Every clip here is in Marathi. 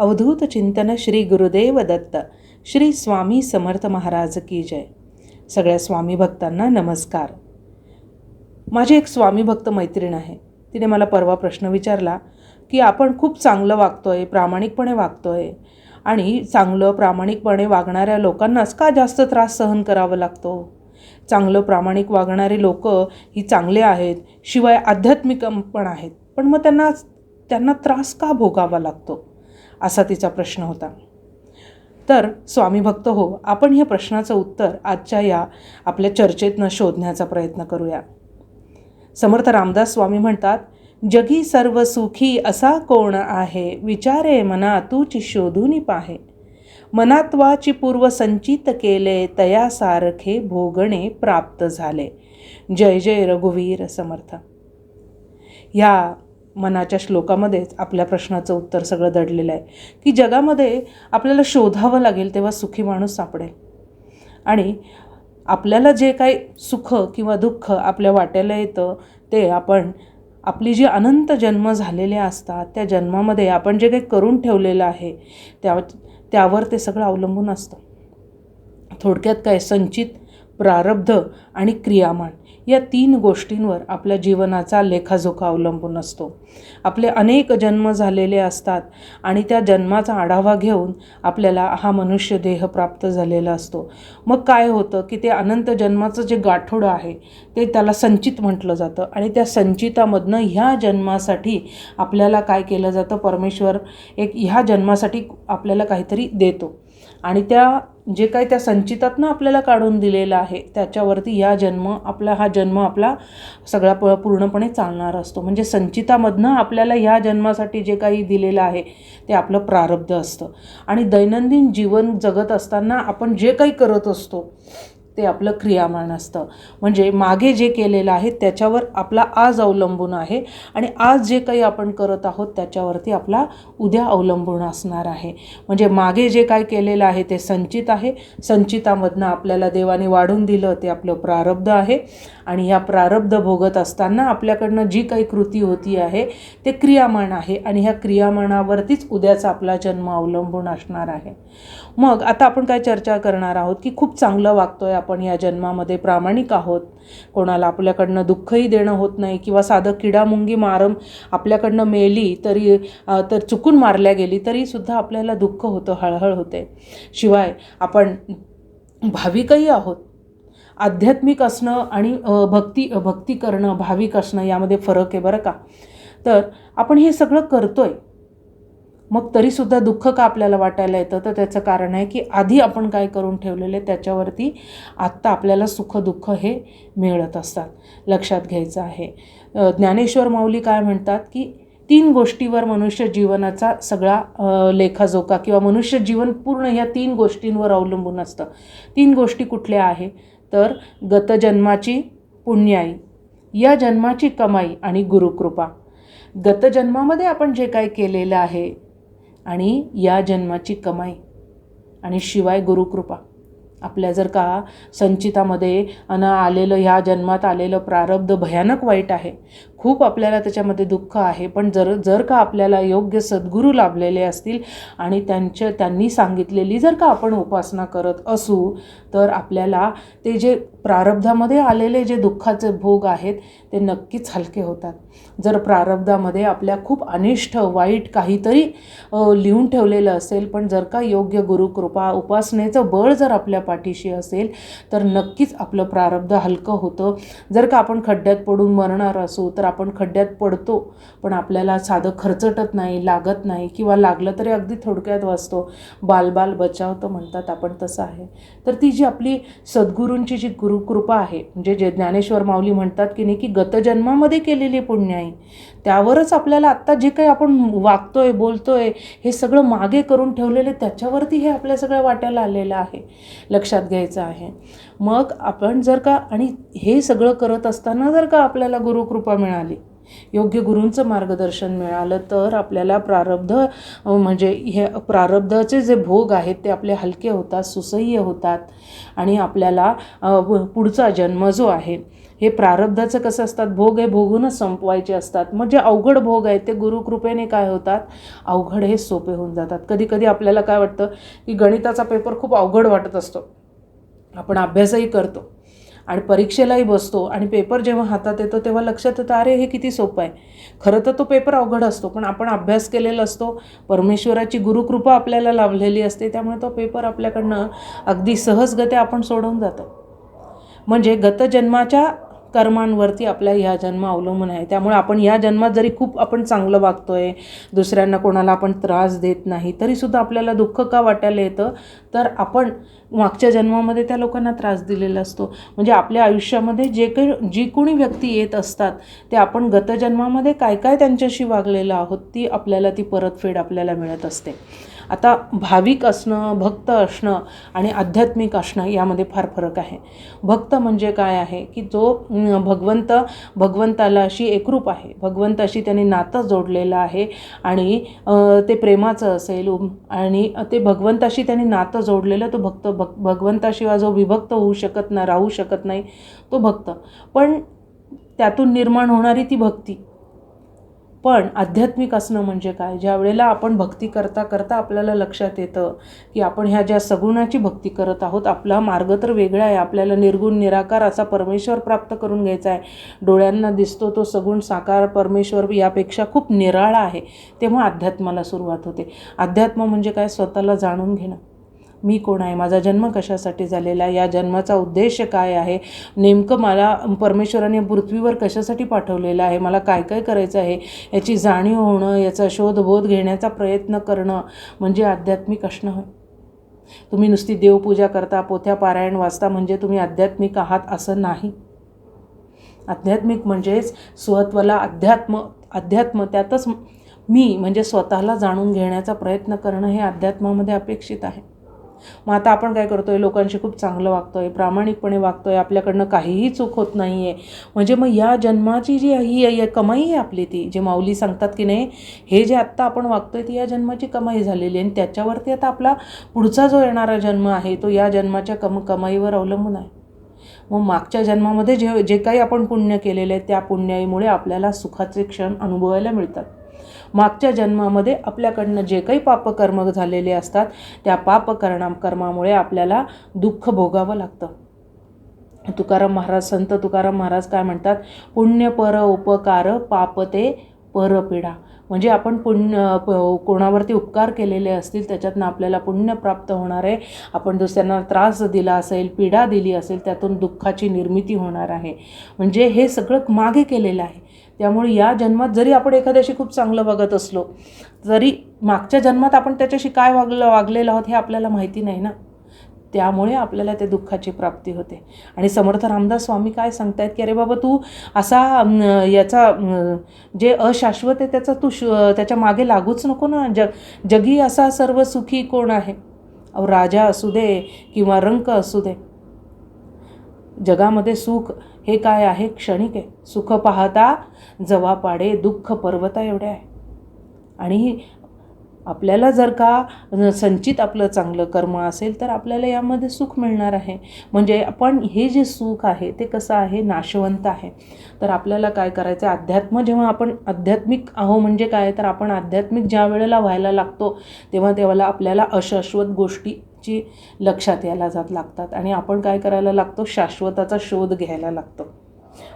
अवधूत चिंतन श्री गुरुदेव दत्त. श्री स्वामी समर्थ महाराज की जय. सगळ्या स्वामी भक्तांना नमस्कार. माझी एक स्वामी भक्त मैत्रीण आहे. तिने मला परवा प्रश्न विचारला की आपण खूप चांगलं वागतो आहे प्रामाणिकपणे वागतो आहे आणि चांगलं प्रामाणिकपणे वागणाऱ्या लोकांनाच का जास्त त्रास सहन करावा लागतो? चांगलं प्रामाणिक वागणारे लोक ही चांगले आहेत शिवाय आध्यात्मिक पण आहेत. पण मग त्यांना त्यांना त्रास का भोगावा लागतो? असा तिचा प्रश्न होता. तर स्वामी भक्त हो आपण ह्या प्रश्नाचं उत्तर आजच्या या आपल्या चर्चेतनं शोधण्याचा प्रयत्न करूया. समर्थ रामदास स्वामी म्हणतात जगी सर्व सुखी असा कोण आहे? विचारे मना तूची शोधून पाहे. मनात्वाची पूर्व संचित केले तया सारखे भोगणे प्राप्त झाले. जय जय रघुवीर समर्थ. ह्या मनाच्या श्लोकामध्येच आपल्या प्रश्नाचं उत्तर सगळं दडलेलं आहे. की जगामध्ये आपल्याला शोधावं लागेल तेव्हा सुखी माणूस सापडेल. आणि आपल्याला जे काही सुख किंवा दुःख आपल्या वाट्याला येतं ते आपण आपली जी अनंत जन्म झालेले असतात त्या जन्मामध्ये आपण जे काही करून ठेवलेलं आहे त्या त्यावर ते सगळं अवलंबून असतं. थोडक्यात काय संचित प्रारब्ध आणि क्रियामान या तीन गोष्टींवर आपल्या जीवनाचा लेखाजोखा अवलंबून असतो. आपले अनेक जन्म झालेले असतात आणि त्या जन्माचा आढावा घेऊन आपल्याला हा मनुष्य देह प्राप्त झालेला असतो. मग काय होतं की ते अनंत जन्माचं जे गाठोडं आहे ते त्याला संचित म्हटलं जातं आणि त्या संचितामधनं ह्या जन्मासाठी आपल्याला काय केलं जातं? परमेश्वर एक ह्या जन्मासाठी आपल्याला काहीतरी देतो. आणि त्या जे काही त्या संचितातनं आपल्याला काढून दिलेलं आहे त्याच्यावरती या जन्म आपला हा जन्म आपला सगळा प पूर्णपणे चालणार असतो. म्हणजे संचितामधनं आपल्याला ह्या जन्मासाठी जे काही दिलेलं आहे ते आपलं प्रारब्ध असतं. आणि दैनंदिन जीवन जगत असताना आपण जे काही करत असतो ते आपलं क्रियामान असतं. म्हणजे मागे जे केलेलं आहे त्याच्यावर आपला आज अवलंबून आहे आणि आज जे काही आपण करत आहोत त्याच्यावरती आपला उद्या अवलंबून असणार आहे. म्हणजे मागे जे काय केलेलं आहे ते संचित आहे. संचितामधनं आपल्याला देवाने वाढून दिलं ते आपलं प्रारब्ध आहे. आणि ह्या प्रारब्ध भोगत असताना आपल्याकडनं जी काही कृती होती आहे ते क्रियामान आहे आणि ह्या क्रियामानावरतीच उद्याचा आपला जन्म अवलंबून असणार आहे. मग आता आपण काय चर्चा करणार आहोत की खूप चांगलं वागतो आहे आपण या जन्मामध्ये प्रामाणिक आहोत. कोणाला आपल्याकडनं दुःखही देणं होत नाही किंवा साधं किडामुंगी मारम आपल्याकडनं मेली तरी तर चुकून मारल्या गेली तरीसुद्धा आपल्याला दुःख होतं हळहळ होते. शिवाय आपण भाविकही आहोत. आध्यात्मिक असणं आणि भक्ती भक्ती करणं भाविक असणं यामध्ये फरक आहे बरं का? तर आपण हे सगळं करतो आहे मग तरीसुद्धा दुःख का आपल्याला वाटायला येतं? तर त्याचं कारण आहे की आधी आपण काय करून ठेवलेले त्याच्यावरती आत्ता आपल्याला सुख दुःख हे मिळत असतात. लक्षात घ्यायचं आहे. ज्ञानेश्वर माऊली काय म्हणतात की तीन गोष्टीवर मनुष्य जीवनाचा सगळा लेखाजोखा किंवा मनुष्य जीवन पूर्ण ह्या तीन गोष्टींवर अवलंबून असतं. तीन गोष्टी कुठल्या आहे? तर गतजन्माची पुण्याई या जन्माची कमाई आणि गुरुकृपा. गतजन्मामध्ये आपण जे काय केलेलं आहे आणि या जन्माची कमाई आणि शिवाय गुरुकृपा. आपल्या जर का संचितामध्ये अन आलेलं ह्या जन्मात आलेलं प्रारब्ध भयानक वाईट आहे खूप आपल्याला त्याच्यामध्ये दुःख आहे पण जर जर का आपल्याला योग्य सद्गुरू लाभलेले असतील आणि त्यांच्या त्यांनी सांगितलेली जर का आपण उपासना करत असू तर आपल्याला ते जे प्रारब्धामध्ये आलेले जे दुःखाचे भोग आहेत ते नक्कीच हलके होतात. जर प्रारब्धामध्ये आपल्या खूप अनिष्ट वाईट काहीतरी लिहून ठेवलेलं असेल पण जर का योग्य गुरुकृपा उपासनेचं बळ जर आपल्या पाठीशी असेल तर नक्कीच आपलं प्रारब्ध हलकं होतं. जर का आपण खड्ड्यात पडून मरणार असू तर आपण खड्ड्यात पडतो पण आपल्याला साधं खर्चटत नाही लागत नाही किंवा लागलं तरी अगदी थोडक्यात वाचतो. बालबाल बचाव तर म्हणतात आपण तसं आहे. तर ती जी आपली सद्गुरूंची जी गुरुकृपा आहे म्हणजे जे ज्ञानेश्वर माऊली म्हणतात की नाही की गतजन्मामध्ये केलेली पुण्य आहे त्यावरच आपल्याला आत्ता जे काही आपण वागतोय बोलतोय हे सगळं मागे करून ठेवलेले त्याच्यावरती हे आपल्या सगळ्या वाट्याला आलेलं आहे लक्षात घ्यायचं आहे. मग आपण जर का आणि हे सगळं करत असताना जर का आपल्याला गुरुकृपा मिळाली योग्य गुरूंचं मार्गदर्शन मिळालं तर आपल्याला प्रारब्ध म्हणजे हे प्रारब्धाचे जे भोग आहेत ते आपले हलके होतात सुसह्य होतात आणि आपल्याला पुढचा जन्म जो आहे हे प्रारब्धाचं कसं असतात? भोग हे भोगूनच संपवायचे असतात. मग जे अवघड भोग आहेत ते गुरुकृपेने काय होतात? अवघड हे सोपे होऊन जातात. कधी कधी आपल्याला काय वाटतं की गणिताचा पेपर खूप अवघड वाटत असतो. आपण अभ्यासही करतो. आणि परीक्षेलाही बसतो आणि पेपर जेव्हा हातात येतो तेव्हा लक्षात येतं अरे हे किती सोपं आहे. खरं तर तो पेपर अवघड असतो पण आपण अभ्यास केलेला असतो. परमेश्वराची गुरुकृपा आपल्याला लाभलेली असते त्यामुळे तो पेपर आपल्याकडनं अगदी सहजगत्या आपण सोडवून जातो. म्हणजे गतजन्माच्या कर्मांवरती आपल्या ह्या जन्म अवलंबून आहे. त्यामुळे आपण या जन्मात जरी खूप आपण चांगलं वागतो आहे दुसऱ्यांना कोणाला आपण त्रास देत नाही तरीसुद्धा आपल्याला दुःख का वाटायला येतं? तर आपण मागच्या जन्मामध्ये त्या लोकांना त्रास दिलेला असतो. म्हणजे आपल्या आयुष्यामध्ये जे काही जी कोणी व्यक्ती येत असतात ते आपण गतजन्मामध्ये काय काय त्यांच्याशी वागलेलं आहोत ती आपल्याला ती परतफेड आपल्याला मिळत असते. आता भाविक असणं भक्त असणं आणि आध्यात्मिक असणं यामध्ये फार फरक आहे. भक्त म्हणजे काय आहे? की जो भगवंत भगवंताला अशी एकरूप आहे. भगवंताशी त्यांनी नातं जोडलेलं आहे आणि ते प्रेमाचं असेल आणि ते भगवंताशी त्यांनी नातं जोडलेलं तो भक्त भग भगवंताशिवाय जो विभक्त होऊ शकत नाही राहू शकत नाही तो भक्त. पण त्यातून निर्माण होणारी ती भक्ती. पण आध्यात्मिक असणं म्हणजे काय? ज्या वेळेला आपण भक्ती करता करता आपल्याला लक्षात येतं की आपण ह्या ज्या सगुणाची भक्ती करत आहोत आपला मार्ग तर वेगळा आहे. आपल्याला निर्गुण निराकार असा परमेश्वर प्राप्त करून घ्यायचा आहे. डोळ्यांना दिसतो तो सगुण साकार परमेश्वर यापेक्षा खूप निराळा आहे तेव्हा अध्यात्माला सुरुवात होते. अध्यात्म म्हणजे काय? स्वतःला जाणून घेणं. मी कोण आहे? माझा जन्म कशासाठी झालेला आहे? या जन्माचा उद्देश काय आहे? नेमकं मला परमेश्वराने पृथ्वीवर कशासाठी पाठवलेलं आहे? मला काय काय करायचं आहे? याची जाणीव होणं याचा शोधबोध घेण्याचा प्रयत्न करणं म्हणजे आध्यात्मिक असणं होय. तुम्ही नुसती देवपूजा करता पोथ्या पारायण वाचता म्हणजे तुम्ही आध्यात्मिक आहात असं नाही. आध्यात्मिक म्हणजेच स्वत्वाला अध्यात्म अध्यात्म त्यातच मी म्हणजे स्वतःला जाणून घेण्याचा प्रयत्न करणं हे अध्यात्मामध्ये अपेक्षित आहे. मग आता आपण काय करतो आहे लोकांशी खूप चांगलं वागतो आहे प्रामाणिकपणे वागतो आहे आपल्याकडनं काहीही चूक होत नाही आहे म्हणजे मग या जन्माची जी ही कमाई आहे आपली ती जे माऊली सांगतात की नाही हे जे आत्ता आपण वागतो आहे ती या जन्माची कमाई झालेली आहे. आणि त्याच्यावरती आता आपला पुढचा जो येणारा जन्म आहे तो या जन्माच्या कम कमाईवर अवलंबून आहे. मग मागच्या जन्मामध्ये जे जे काही आपण पुण्य केलेले आहे त्या पुण्याईमुळे आपल्याला सुखाचे क्षण अनुभवायला मिळतात. मागच्या जन्मामध्ये आपल्याकडनं जे काही पापकर्म झालेले असतात त्या पापकर्णा कर्मामुळे आपल्याला दुःख भोगावं लागतं. तुकाराम महाराज संत तुकाराम महाराज काय म्हणतात? पुण्य पर उपकार पाप ते परपीडा म्हणजे आपण पुण्य प कोणावरती उपकार केलेले असतील त्याच्यातनं आपल्याला पुण्य प्राप्त होणार आहे. आपण दुसऱ्यांना त्रास दिला असेल पीडा दिली असेल त्यातून दुःखाची निर्मिती होणार आहे. म्हणजे हे सगळं मागे केलेलं आहे. त्यामुळे या जन्मात जरी आपण एखाद्याशी खूप चांगलं बघत असलो जरी मागच्या जन्मात आपण त्याच्याशी काय वागलं वागलेलं आहोत हे आपल्याला माहिती नाही ना? त्यामुळे आपल्याला ते दुःखाची प्राप्ती होते. आणि समर्थ रामदास स्वामी काय सांगतायत की अरे बाबा तू असा याचा जे अशाश्वत आहे त्याचा तू श त्याच्यामागे लागूच नको ना? जग जगी असा सर्व सुखी कोण आहे? अहो राजा असू दे किंवा रंक असू दे जगामध्ये सुख हे काय आहे? क्षणिक आहे. सुख पाहता जवा पाडे दुःख पर्वता एवढे आहे. आणि आपल्याला जर का संचित आपलं चांगलं कर्म असेल तर आपल्याला यामध्ये सुख मिळणार आहे. म्हणजे आपण हे जे सुख आहे ते कसं आहे? नाशवंत आहे. तर आपल्याला काय करायचं? आहे अध्यात्म जेव्हा आपण आध्यात्मिक आहो म्हणजे काय? तर आपण आध्यात्मिक ज्या वेळेला व्हायला लागतो तेव्हा तेव्हा आपल्याला अशाश्वत गोष्टी ची लक्षात यायला जात लागतात. आणि आपण काय करायला लागतो? शाश्वताचा शोध घ्यायला लागतो.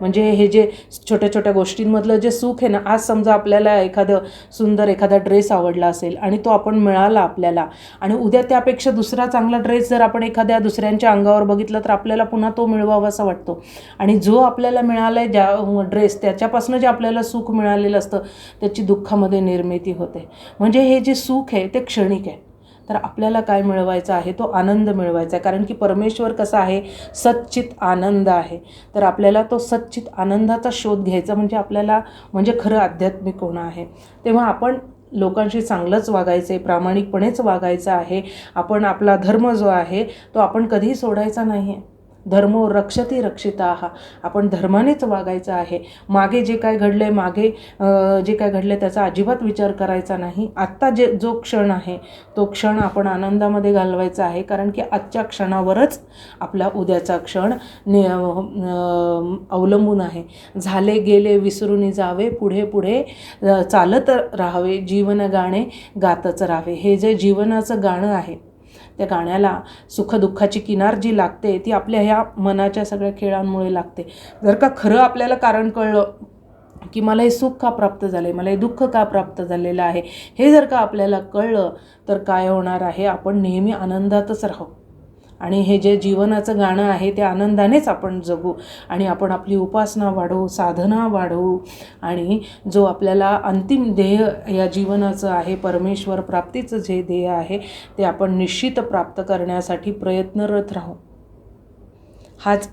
म्हणजे हे जे छोट्या छोट्या गोष्टींमधलं जे सुख आहे ना आज समजा आपल्याला एखादं सुंदर एखादा ड्रेस आवडला असेल आणि तो आपण मिळाला आपल्याला आणि उद्या त्यापेक्षा दुसरा चांगला ड्रेस जर आपण एखाद्या दुसऱ्यांच्या अंगावर बघितला तर आपल्याला पुन्हा तो मिळवावा असा वाटतो. आणि जो आपल्याला मिळाला आहे ज्या ड्रेस त्याच्यापासून जे आपल्याला सुख मिळालेलं असतं त्याची दुःखामध्ये निर्मिती होते. म्हणजे हे जे सुख आहे ते क्षणिक आहे. तर आपल्याला काय मिळवायचं आहे? तो आनंद मिळवायचा आहे. कारण की परमेश्वर कसा आहे? सच्चित आनंद आहे. तर आपल्याला तो सच्चित आनंदाचा शोध घ्यायचा म्हणजे आपल्याला म्हणजे खरं आध्यात्मिक होणं आहे. तेव्हा आपण लोकांशी चांगलंच वागायचं आहे. प्रामाणिकपणेच वागायचं आहे. आपण आपला धर्म जो आहे तो आपण कधीही सोडायचा नाही आहे धर्मो रक्षती रक्षिता. आपण धर्मानेच वागायचं आहे. मागे जे काय घडले मागे जे काय घडले त्याचा अजिबात विचार करायचा नाही. आत्ता जे जो क्षण आहे तो क्षण आपण आनंदामध्ये घालवायचा आहे. कारण की आजच्या क्षणावरच आपला उद्याचा क्षण नि अवलंबून आहे. झाले गेले विसरून जावे पुढे पुढे चालत राहावे जीवन गाणे गातच राहावे. हे जे जीवनाचं गाणं आहे त्या गाण्याला सुखदुःखाची किनार जी लागते ती आपल्या ह्या मनाच्या सगळ्या खेळांमुळे लागते. जर का खरं आपल्याला कारण कळलं की मला हे सुख का प्राप्त झालं आहे मला हे दुःख का प्राप्त झालेलं आहे हे जर का आपल्याला कळलं तर काय होणार आहे? आपण नेहमी आनंदातच राहू. आणि हे जे जीवनाचं गाणं आहे ते आनंदानेच आपण जगू आणि आपण आपली उपासना वाढवू साधना वाढवू आणि जो आपल्याला अंतिम ध्येय या जीवनाचं आहे परमेश्वर प्राप्तीचं जे ध्येय आहे ते आपण निश्चित प्राप्त करण्यासाठी प्रयत्नरत राहू. हाच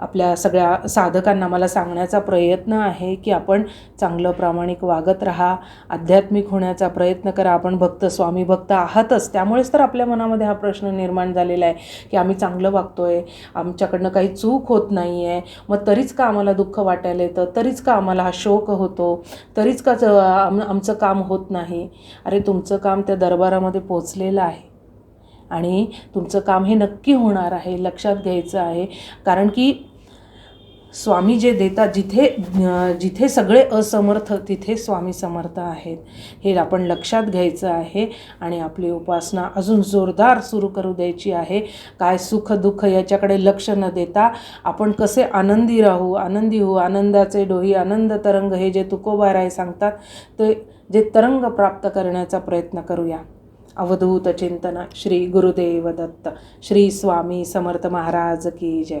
आपल्या सगळ्या साधकांना मला सांगण्याचा प्रयत्न आहे की आपण चांगलं प्रामाणिक वागत राहा आध्यात्मिक होण्याचा प्रयत्न करा. आपण भक्त स्वामी भक्त आहातच. त्यामुळेच तर आपल्या मनामध्ये हा प्रश्न निर्माण झालेला आहे की आम्ही चांगलं वागतो आहे आमच्याकडनं काही चूक होत नाही आहे मग तरीच का आम्हाला दुःख वाटायला येतं? तरीच का आम्हाला हा शोक होतो? तरीच का च- आम आमचं काम होत नाही? अरे तुमचं काम त्या दरबारामध्ये पोचलेलं आहे. आणि तुमचं काम हे नक्की होणार आहे लक्षात घ्यायचं आहे. कारण की स्वामी जे देतात जिथे जिथे सगळे असमर्थ तिथे स्वामी समर्थ आहेत. हे आपण लक्षात घ्यायचं आहे आणि आपली उपासना अजून जोरदार सुरू करू द्यायची आहे. काय सुख दुःख याच्याकडे लक्ष न देता आपण कसे आनंदी राहू आनंदी होऊ आनंदाचे डोही आनंद तरंग हे जे तुकोबाराय सांगतात ते जे तरंग प्राप्त करण्याचा प्रयत्न करूया. अवधूत चिंतन श्री गुरुदेव दत्त. श्री स्वामी समर्थ महाराज की जय.